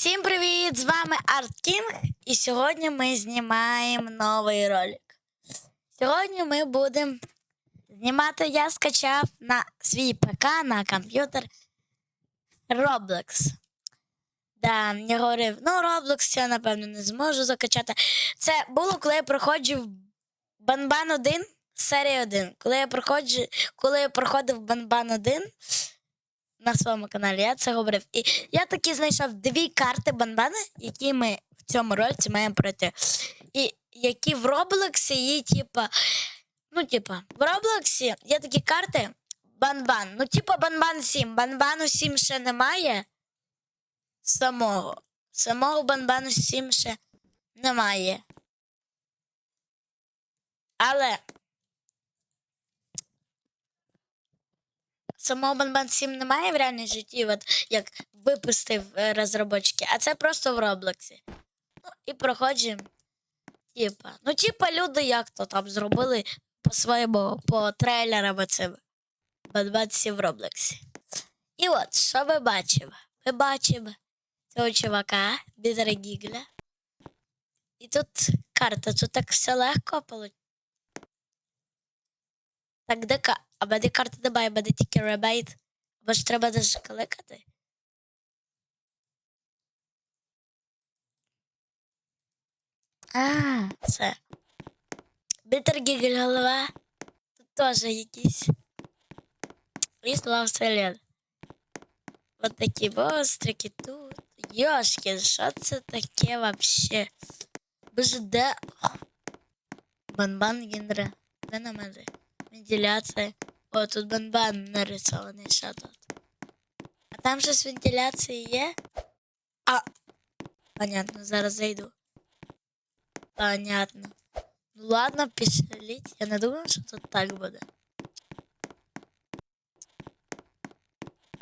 Всім привіт! З вами Арткінг, і сьогодні ми знімаємо новий ролик. Сьогодні ми будемо знімати. Я скачав на свій ПК на комп'ютер Roblox. Да, я говорив, ну Roblox я напевно не зможу закачати. Це було, коли я проходжив Банбан 1, серія 1. Коли я проходжу, коли я проходив Банбан 1 на своєму каналі, я це говорив. І я таки знайшов дві карти Банбана, які ми в цьому році маємо пройти. І які в Роблоксі є, типа. Ну, типа, в Роблоксі є такі карти Банбан. Ну, типа Банбан 7. Банбану 7 ще немає. Самого. Самого Банбану 7 ще немає. Але самого Банбан 7 немає в реальній житті, от як випустив е, розробочки, а це просто в Роблоксі. Ну, і проходжуємо. Типа. Ну, типа, люди як то там зробили по своєму, по трейлерам оцим Банбан 7 в Роблоксі. І от, що ми бачимо? Ми бачимо цього чувака, Бідера Гігля. І тут карта, тут так все легко. Так, де ка... Або де карта немає, або де тільки ребейт. Або ж треба даже кликати. А, все. Бітер Гігель голова. Тут теж якісь. І слава Вселен. Вот такі бострики тут. Йошки, що це таке вообще? Боже, де? Банбан Гіндре. Де на мене? Вентиляція. О, тут банбан нарисований ще тут. А там щось вентиляції є? А. Понятно, зараз зайду. Понятно. Ну ладно, пішліть. Я не думав, що тут так буде.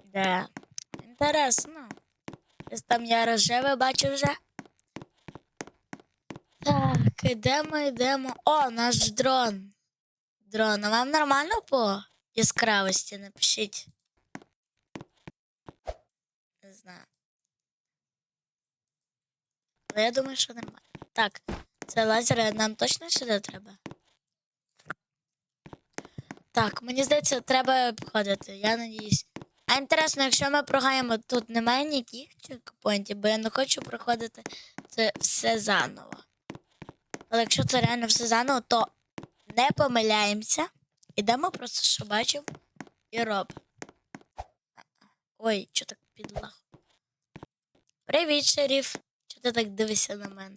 Да. Інтересно. Десь там я рожеве бачу вже. Так, ідемо, йдемо. О, наш дрон. Дрон, а вам нормально по яскравості напишіть. Не знаю. Але я думаю, що нормально. Так, це лазер, нам точно сюди треба. Так, мені здається, треба обходити, я надіюсь. А інтересно, якщо ми прогаємо, тут немає ніяких чекпоінтів, бо я не хочу проходити це все заново. Але якщо це реально все заново, то не помиляємося. Ідемо просто, що бачив, і робимо. Ой, що так підлах. Привіт, шеріф. Чого ти так дивишся на мене?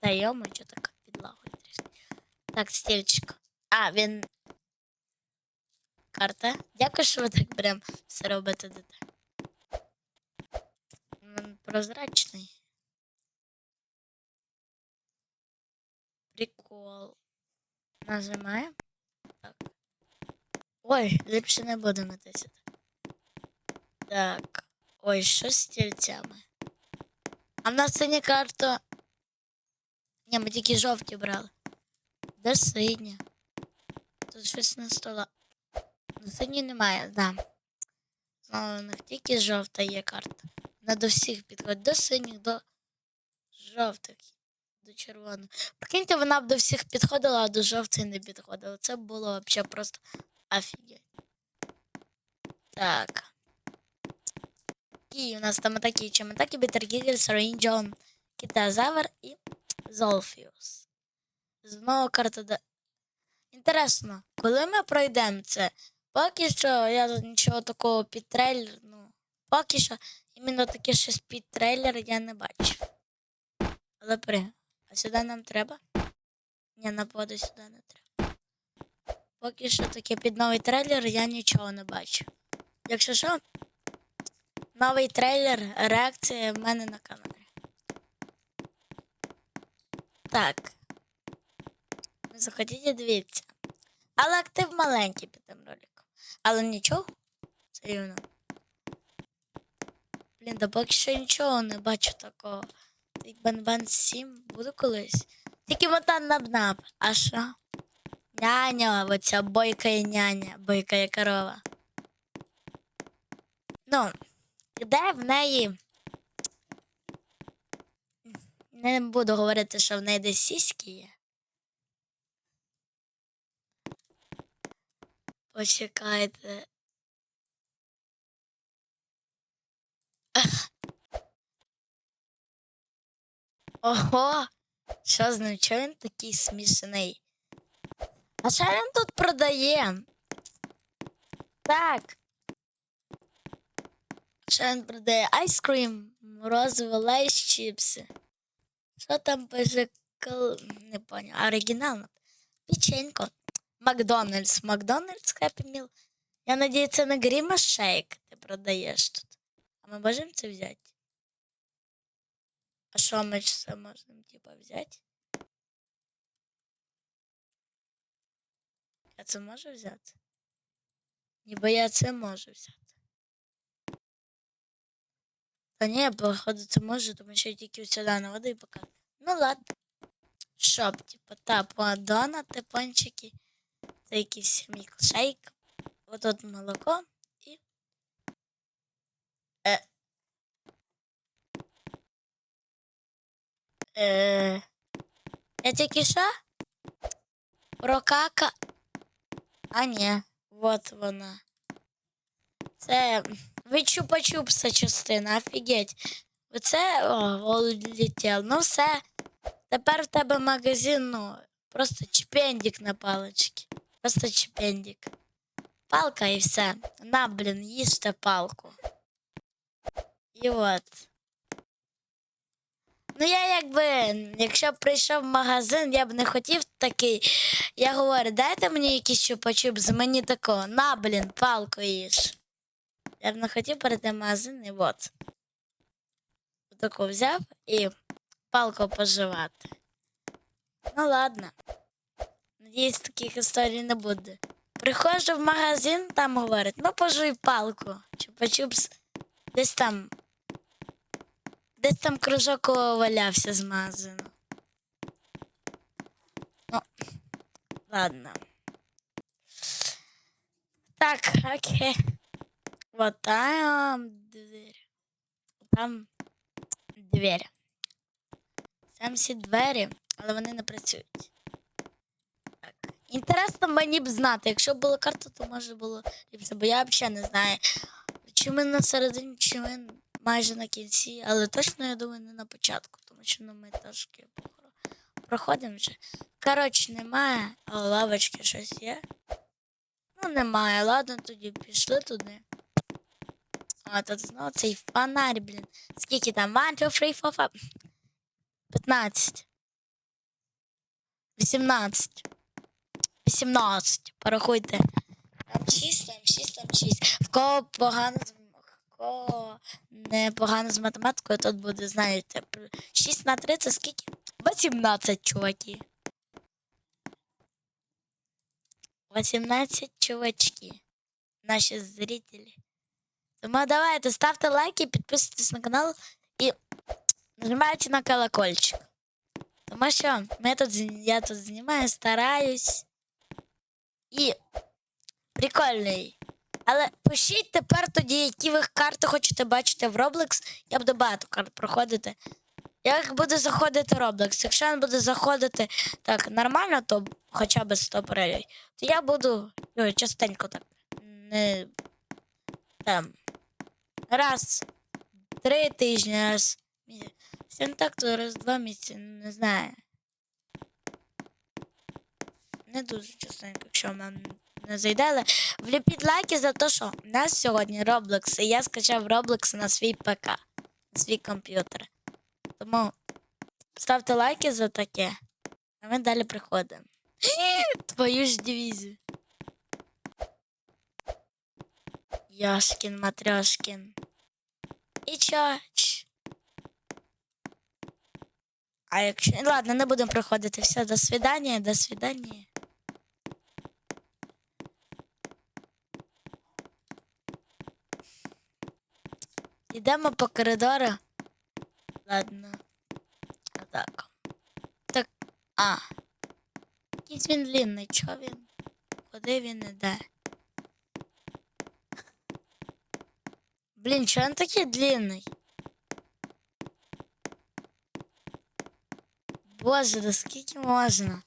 Та йому, що так підлагує трішки. Так, стільчик. А, він. Карта. Дякую, що ви так прям все робите. Він прозрачний. Прикол. Нажимаємо. Так. Ой, ліпше не буду натисати. Так. Ой, що з стільцями? А в нас синя карта. Ні, ми тільки жовті брали. Де синя? Тут щось на стола. На синій немає, да. Знову у них тільки жовта є карта. Вона до всіх підходить. До синіх, до жовтих, до червоних. Прикиньте, вона б до всіх підходила, а до жовтої не підходила. Це було взагалі просто офігеть. Так. І у нас там такі чематаки, Бітергігельс, Рейнджон, Китазавр і Золфіус. Знову карта до. Інтересно, коли ми пройдемо це, поки що я нічого такого під трейлер, ну, поки що іменно таке щось під трейлер я не бачив. Але при. А сюди нам треба? Ні, на воду сюди не треба. Поки що таке під новий трейлер я нічого не бачу. Якщо що, новий трейлер, реакція в мене на каналі. Так. Не заходіть дивіться. Але актив маленький під тим роликом. Але нічого. Рівно. Блін, да поки що нічого не бачу такого. Той Бан-Бан 7 буду колись. Тільки мотан наб-наб. А що? Няня, оця бойка і няня, бойка і корова. Ну, де в неї. Не буду говорити, що в неї десь сіськи є. Почекайте. Ого! Що з ним? Чого він такий смішний? А що він тут продає? Так. Що він продає? Айскрім, морозиво, лейс, чіпси. Що там пише? Кол- Не понял. Оригінал. Печенько. Макдональдс. Макдональдс Happy Meal. Я надеюсь, це не Гріма Шейк ти продаєш тут. А ми можемо це взяти? А що ми це можемо, типа, взяти? Я це можу взяти? Ніби я це можу взяти. Та ні, походу, це можу, тому що я тільки сюди наводу і показую. Ну ладно. Шоп, типу, та подонати пончики. Це якийсь мікшейк. Отут молоко Е. Я тільки що? Прокака. А ні, от вона. Це відчупа-чупса частина, офігеть. Оце о, улетів. Ну все. Тепер в тебе магазин, ну, просто чпендик на паличці. Просто чпендик. Палка і все. На, блін, їжте палку. І от. Ну, я якби, якщо б прийшов в магазин, я б не хотів такий. Я говорю, дайте мені якийсь чупа-чупс, мені такого. На, блін, палку їж. Я б не хотів перейти в магазин і от. Таку взяв і палку поживати. Ну ладно. Надіюсь, таких історій не буде. Приходжу в магазин, там говорять, ну пожуй палку. Чупа-чупс десь там. Десь там кружок валявся з магазину. Ну, ладно. Так, окей. Вот там дверь. Там двері. Там всі двері, але вони не працюють. Так. Інтересно мені б знати. Якщо б була карта, то може було бо я взагалі не знаю. Чи ми на середині, чи ми майже на кінці, але точно я думаю, не на початку, тому що ну, ми трошки проходимо вже. Коротше, немає, лавочки щось є. Ну, немає. Ладно, тоді пішли туди. А тут знову цей фонарь, блін. Скільки там? 1, 2, 3, 4, 5. 15. 18. 18. Порахуйте. Там 6, там 6, там 6. В кого погано з кого не погано з математикою, тут буде, знаєте, 6 на 3 це скільки? 18, чуваки. 18 чувачки. Наші зрителі. Тому давайте ставте лайки, підписуйтесь на канал і нажимайте на колокольчик. Тому що ми тут, я тут знімаю, стараюсь. І прикольний. Але пишіть тепер тоді, які ви карти хочете бачити в Roblox. Я буду багато карт проходити. Як буде заходити Roblox? Якщо він буде заходити так нормально, то хоча б 100 переглядів, то я буду ой, частенько так. Не там. Раз три тижні, раз. місяць. Так, то раз два місяці, не знаю. Не дуже частенько, якщо вам не зайде, але вліпіть лайки за те, що у нас сьогодні Roblox, і я скачав Roblox на свій ПК, на свій комп'ютер. Тому ставте лайки за таке, а ми далі приходимо. Твою ж дивізію. Яшкін, Матрьошкін. І чач. А якщо. Ладно, не будемо проходити. Все, до свидання, до свидання. Йдемо по коридору. Ладно. Так. Так. А. Якийсь він длинний, чого він? Куди він іде? Блін, чого він такий длинний? Боже, да скільки можна?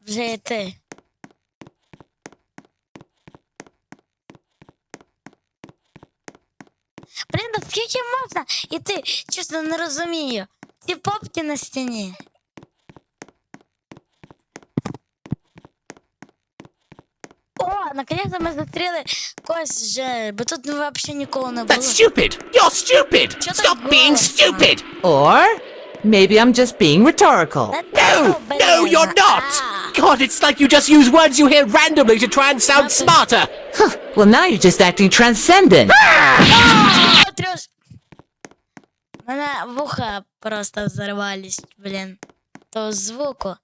Вже йти. скільки можна іти? Чесно, не розумію. Ці попки на стіні. О, наконец-то ми зустріли когось вже, бо тут взагалі нікого не було. That's stupid! You're stupid! Shut Stop up, being Ross. stupid! Or maybe I'm just being rhetorical. Та No! ну, No, блін, you're not! а. God, it's like you just use words you hear randomly to try and sound Nothing. smarter! Well, now you're just acting transcendent. О, трьош. Мене вуха просто взорвались, блін. То звуку.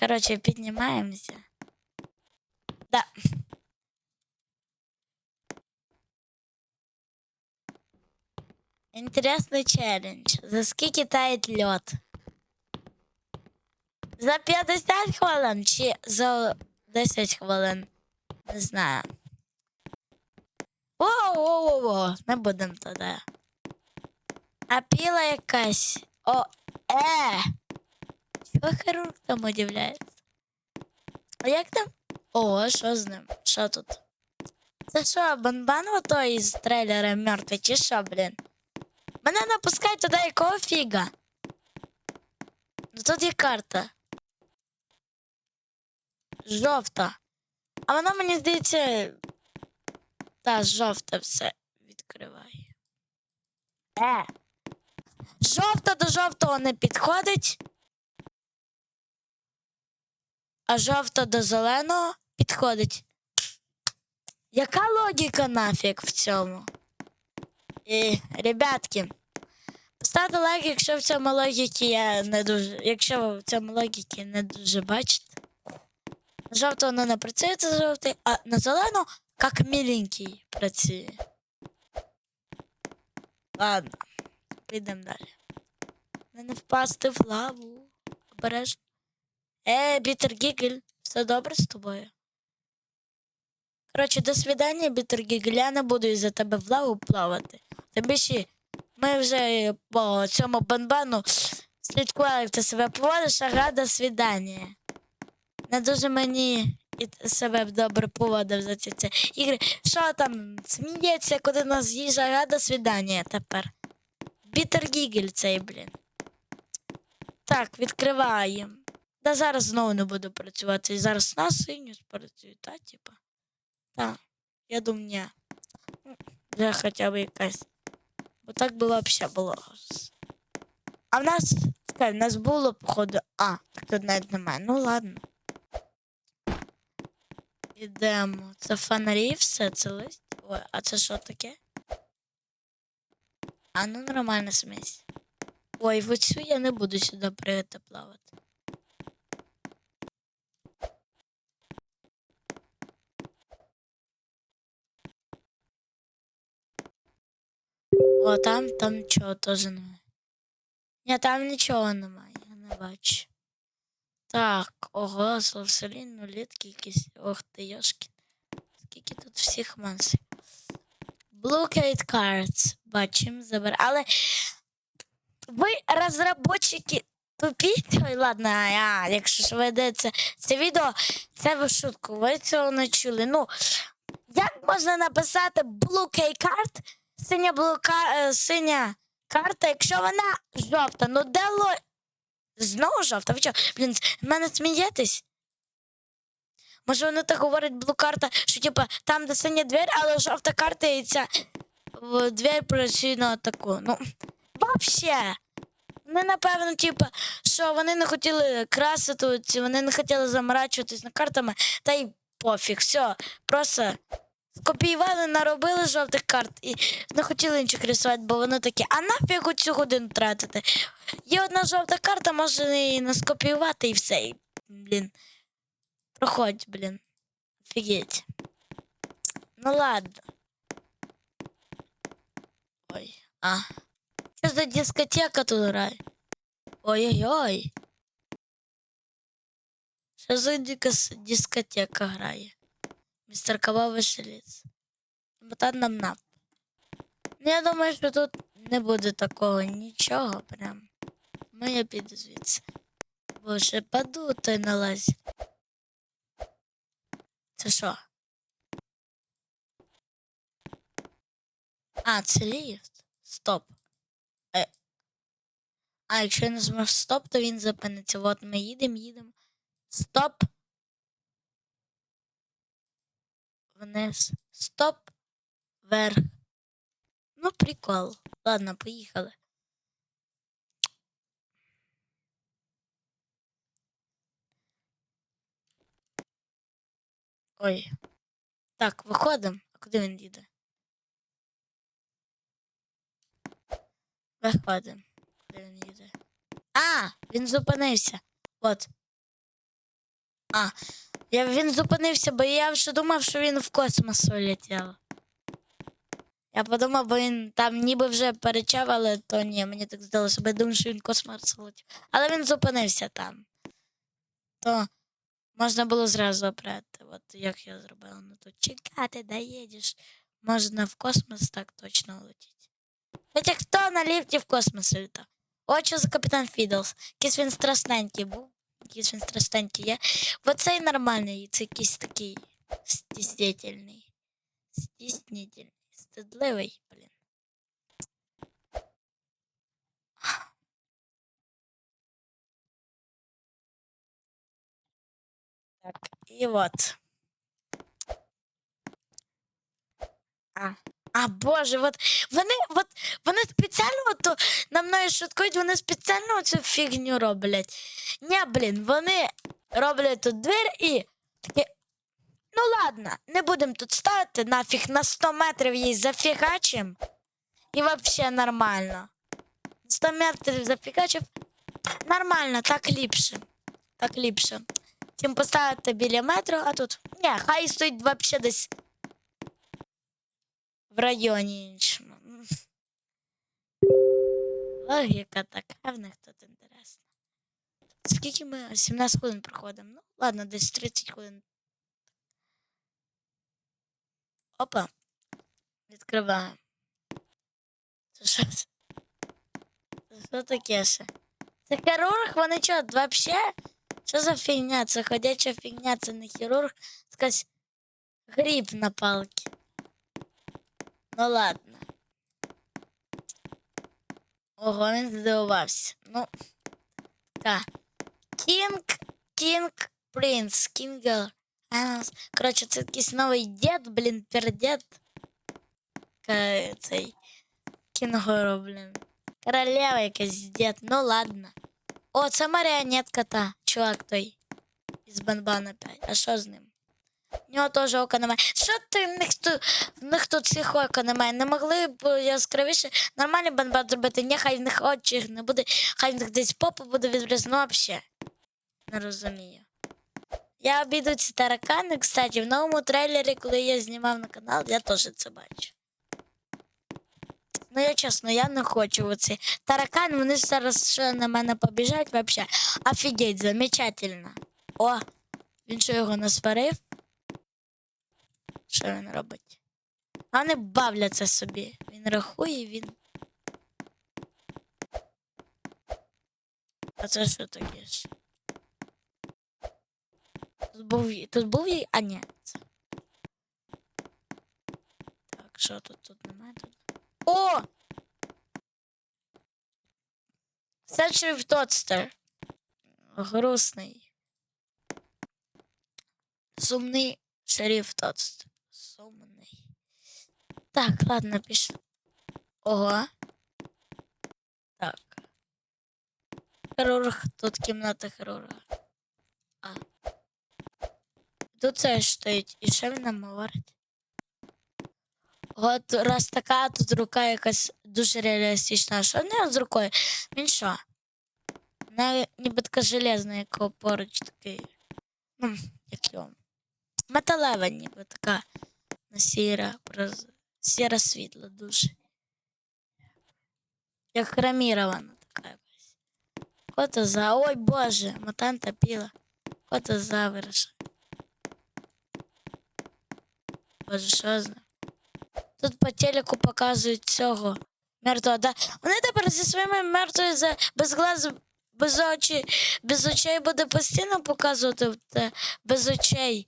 Короче, піднімаємося. Да. Інтересний челлендж. За скільки таїть льод? За 50 хвилин чи за 10 хвилин? Не знаю. Воу-воу-воу, не будемо туди. А піла якась. О, е! Чого хірург там удивляється? А як там? О, що з ним? Що тут? Це що, банбан отой із трейлера мертвий, чи що, блін? Мене не пускають туди якого фіга? Ну тут є карта. Жовта. А вона мені здається. Та жовта все відкриває. Е. Жовта до жовтого не підходить. А жовта до зеленого підходить. Яка логіка нафіг в цьому? І, ребятки, поставте лайк, якщо в цьому логіки я не дуже. Якщо ви в цьому логіки не дуже бачите. На жовтого воно не працює, це жовтий, а на зеленого як міленький працює. Ладно, підемо далі. Не впасти в лаву. Обережно. Е, Бітер Гігель, все добре з тобою? Коротше, до свидання, Бітер Гігель, я не буду із-за тебе в лаву плавати. Тим більше ми вже по цьому банбану слідкували, як ти себе поводиш, ага, до свидання. Не дуже мені і себе добре поводив за ці ігри. Що там, сміється, куди нас їжа, ага, до свидання тепер. Бітер Гігель цей, блін. Так, відкриваємо. Та зараз знову не буду працювати. Зараз на синю спрацюю, та, типа. Так, я думаю, ні. Вже хоча б якась. Бо так би взагалі було. А в нас, чекай, в нас було, походу. А, тут навіть немає. Ну ладно. Ідемо. Це фонарі, все, це лист. Ой, а це що таке? А ну нормальна смесь. Ой, в оцю я не буду сюди прийти плавати. О, там, там нічого теж немає. Ні, там нічого немає, я не бачу. Так, ого, славселін, нулітки якісь. Ох ти, йошки. Скільки тут всіх мансів. Blockade cards. Бачимо, забер. Але ви, розработчики, тупіть. Ой, ладно, а, якщо ж ведеться це відео, це ви шутку, ви цього не чули. Ну, як можна написати blockade card, синя блока, е, синя карта, якщо вона жовта, ну де ло... Знову жовта? Ви що, блін, мене смієтесь? Може вони так говорять блокарта, що типа там де синя але жовта карта і ця двері працює на таку. Ну, вообще. Вони, напевно, типа, що вони не хотіли красити, вони не хотіли заморачуватись на картами, та й пофіг, все. Просто скопіювали, наробили жовтих карт і не хотіли інших рисувати, бо вони такі, а нафіг цю годину тратити? Є одна жовта карта, можна її не скопіювати і все. І, блін. Проходь, блін. Офігеть. Ну ладно. Ой, а. Що за дискотека тут грає? Ой-ой-ой. Що за дикос- дискотека грає? Містер Кава веселіться. Мотан нам нап. Ну, я думаю, що тут не буде такого нічого прям. Ну, я піду звідси. Боже, паду той налазь. Це що? А, це ліфт. Стоп. Е. А, якщо я нажму стоп, то він зупиниться. От ми їдемо, їдемо. Стоп. Вниз. Стоп. Вверх. Ну, прикол. Ладно, поїхали. Ой. Так, виходимо. А куди він їде? Виходимо. Куди він їде? А, він зупинився. От. А, я, він зупинився, бо я вже думав, що він в космос улетів. Я подумав, бо він там ніби вже перечав, але то ні, мені так здалося, бо я думав, що він в космос улетів. Але він зупинився там. То можна було зразу обрати. От як я зробила. Ну тут чекати, доїдеш. Можна в космос так точно улетіти. Хоча хто на ліфті в космос літав? От що за капітан Фідлс. Якийсь він страшненький був. Якийсь він страшненький є. Оцей нормальний, це якийсь такий стіснительний. Стіснительний. Стидливий, блін. Так, і от. А, а боже, от вони, от, вони спеціально от, на мною шуткують, вони спеціально цю фігню роблять. Ні, блін, вони роблять тут двір і такі. Ну ладно, не будемо тут ставити, нафіг на 100 метрів її зафігачим. І взагалі нормально. 100 метрів зафігачив. Нормально, так ліпше. Так ліпше. Чим поставити біля метро, а тут. Ні, хай стоїть взагалі десь в районі іншому. Логіка така, в них тут інтересно. Скільки ми 17 хвилин проходимо? Ну, ладно, десь 30 хвилин. Опа. Відкриваємо. Це що? це? Це що таке ще? Це хірург, вони що, вообще? Що за фігня? Це ходяча фігня, це не хірург, це якась гриб на палці. Ну ладно. Ого, він здивувався. Ну. Так. Кінг, Кінг, Принц, Кінгл. Коротше, це якийсь новий дід, блін, пердед. Ка- Цей. Кінгуру, блін. Королева якась дід, ну ладно. О, це маріонетка та, Чувак той. Із Банбана 5. А що з ним? У нього теж ока немає. Що ти в них тут, в них тут всіх ока немає? Не могли б яскравіше нормальний банбан зробити? Ні, хай в них очі не буде, хай в них десь попа буде відрізано, ну взагалі. Не розумію. Я обійду ці таракани, кстати, в новому трейлері, коли я знімав на канал, я теж це бачу. Ну, я чесно, я не хочу оці. Таракани, вони зараз ще на мене побіжать, вообще. Офігеть, замечательно. О, він що його не сварив? Що він робить? Вони бавляться собі. Він рахує, він. А це що таке ж? Тут був, тут був їй. А ні. Так, що тут тут немає тут? О! Це шриф Тотстер. Грустний. Сумний шериф Тотстер. Сумний. Так, ладно, пішли. Ого. Так. Хірург, тут кімната хірурга. А. Тут це стоїть. І що він нам говорить? От раз така, тут рука якась дуже реалістична. Що не з рукою? Він що? Не, ніби така железна, якого поруч такий. Ну, як його. Металева, ніби така. Ну, сіра, проз... сіра світла дуже. Як хромірована така якась. Кота за. Ой боже, мутанта піла. Кота за вирішив. Боже, що з ним? Тут по телеку показують цього мертвого. Да? Вони тепер зі своїми мертвою за без глаз, без очі, без очей буде постійно показувати без очей.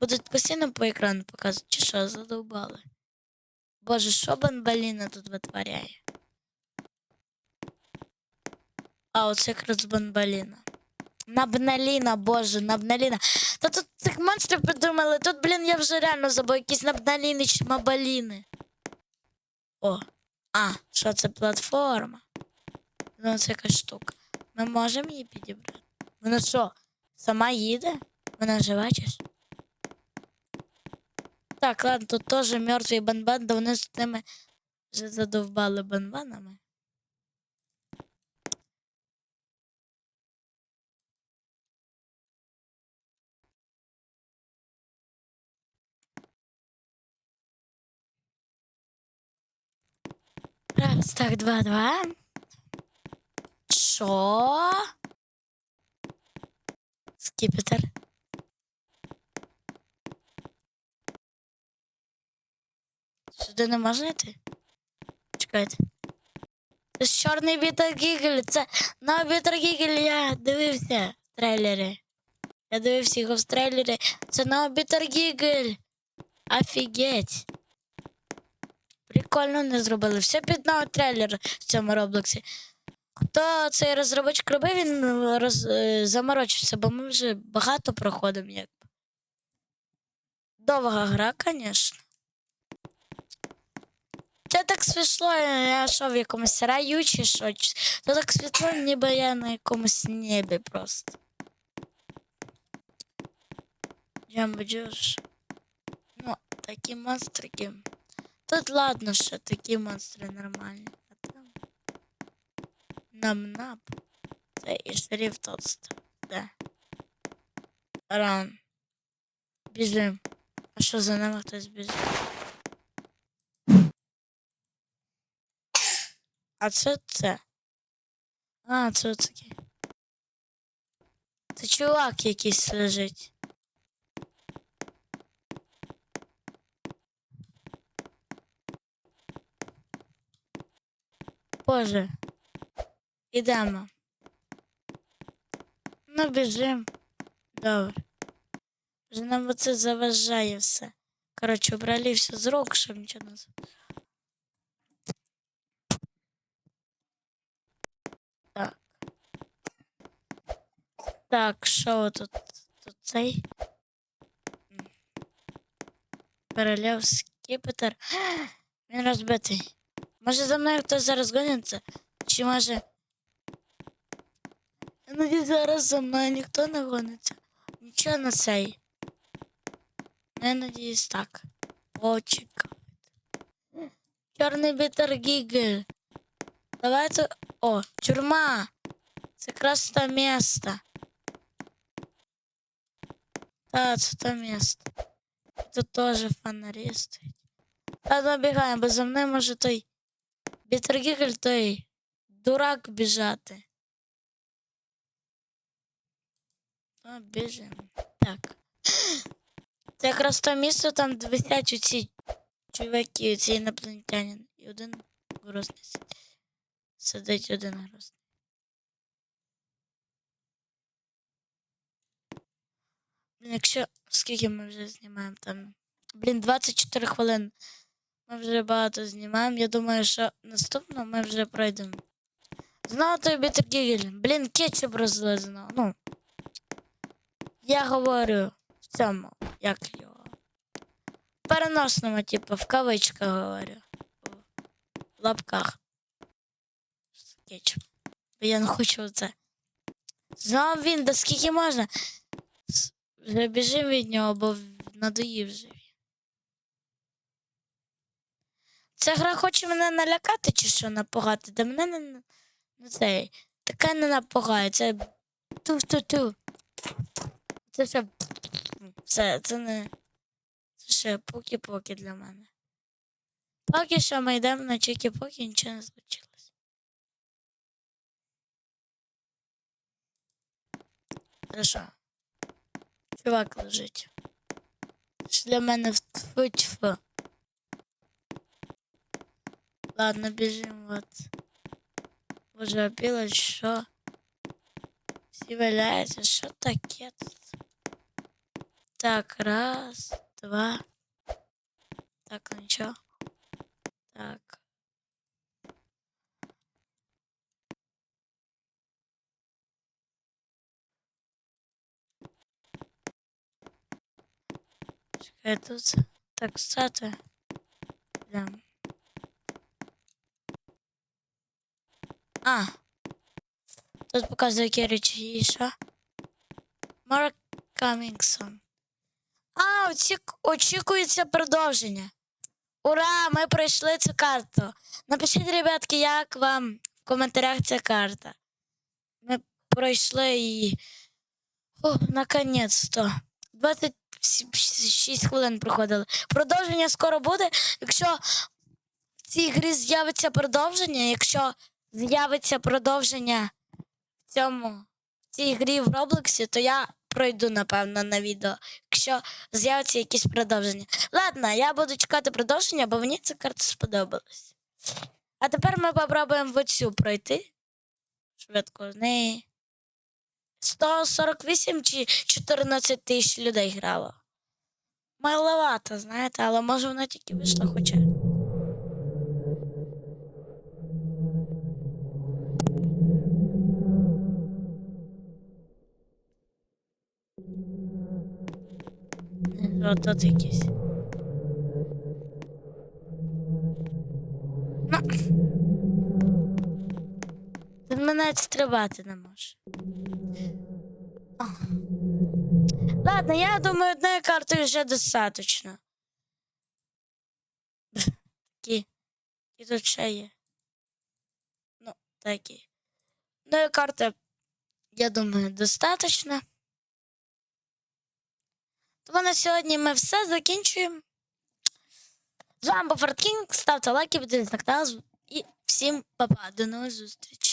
Будуть постійно по екрану показувати. Чи що, задовбали? Боже, що Бамбаліна тут витворяє? А, оце якраз Бамбаліна. Набналіна, боже, набналіна. Та тут цих монстрів придумали. Тут, блін, я вже реально забув якісь набналіни чи мабаліни. О, а, що це платформа? Ну, це якась штука. Ми можемо її підібрати. Вона що, сама їде? Вона жива чи що? Так, ладно, тут теж мертвий банбан, да вони з тими вже задовбали банбанами. Раз, так, два, два. Що? Скіпетр. Сюди не можна йти? Чекайте. Це ж чорний бітер Гігель. Це на бітер Гігель я дивився в трейлері. Я дивився його в трейлері. Це на бітер Гігель. Офігеть. Прикольно не зробили. Все під новий трейлер в цьому Роблоксі. Хто цей розробочик робив, він е, роз, е, заморочився, бо ми вже багато проходимо як. Довга гра, звісно. Це так світло, я що в якомусь раю чи що. Це так світло, ніби я на якомусь небі просто. Джамбо Джош. Ну, такі монстрики. Тут ладно, що такі монстри нормальні. А там. Нам-нап. Це і шериф толст. Де? Ран. Біжим. А що за нами хтось біжить? А це це. А, це таке. Це чувак якийсь лежить. Боже. Ідемо. Ну, біжим. Добре. Вже нам оце заважає все. Коротше, убрали все з рук, щоб нічого не. Так. Так, що тут? Тут цей? Переляв скіпетр. Він розбитий. Може за мною хтось зараз гониться? Чи може. Я надіюсь, зараз за мною ніхто не гониться. Нічого на цей. Ну, Я надіюсь так. Почекай. Чорний бітер гігель. Давайте. О, тюрма. Це якраз те місто. Та, це те місто. Тут теж фонарі стоять. Та набігаємо, бо за мною може той гігель той дурак біжати. А, біжимо. Так. Це якраз то місце, там висять оці чуваки, ці інопланетянин. І один грустний сидить. Один грустний. Блін, якщо скільки ми вже знімаємо там. Блін, 24 хвилини. Ми вже багато знімаємо. Я думаю, що наступно ми вже пройдемо. Знову той бітер гігель. Блін, кетчуп розлизано. Ну. Я говорю в цьому, як його. В переносному, типу, в кавичках говорю. В лапках. Кетчуп. Бо я не хочу це. Знову він, да скільки можна. Вже біжим від нього, бо надоїв вже. він. Ця гра хоче мене налякати чи що напугати? Да мене не, не цей. Таке не напугає. Це ту-ту-ту. Це ще. Це, це не. Це ще поки-поки для мене. Поки що ми йдемо на чеки-поки, нічого не случилось. Це що? Чувак лежить. Що для мене тьфу-тьфу. Ладно, біжимо, от. Боже, біло, що? Всі валяються, що таке тут? Так, раз, два. Так, ну нічого. Так. Чекай тут. Так, стати. Да. А. Тут показує які речі. Марк Камінгсон. А, очік... очікується продовження. Ура! Ми пройшли цю карту. Напишіть, ребятки, як вам в коментарях ця карта. Ми пройшли її. Наконець-то. 26 хвилин проходили. Продовження скоро буде. Якщо в цій грі з'явиться продовження, якщо з'явиться продовження в цьому в цій грі в Роблоксі, то я пройду, напевно, на відео. Якщо з'явиться якісь продовження. Ладно, я буду чекати продовження, бо мені ця карта сподобалась. А тепер ми попробуємо в оцю пройти. Швидко з неї. 148 чи 14 тисяч людей грало. Маловато, знаєте, але може воно тільки вийшло хоча. О, тут якісь. Ну. Тут мене стрибати не може. Ладно, я думаю, одної карти вже достатньо. Такі. І тут ще є. Ну, такі. Одної карти, я думаю, достатньо. Тому на сьогодні ми все закінчуємо. З вами був Форт Кінг. Ставте лайки, підписуйтесь на канал. І всім па-па. До нових зустрічей.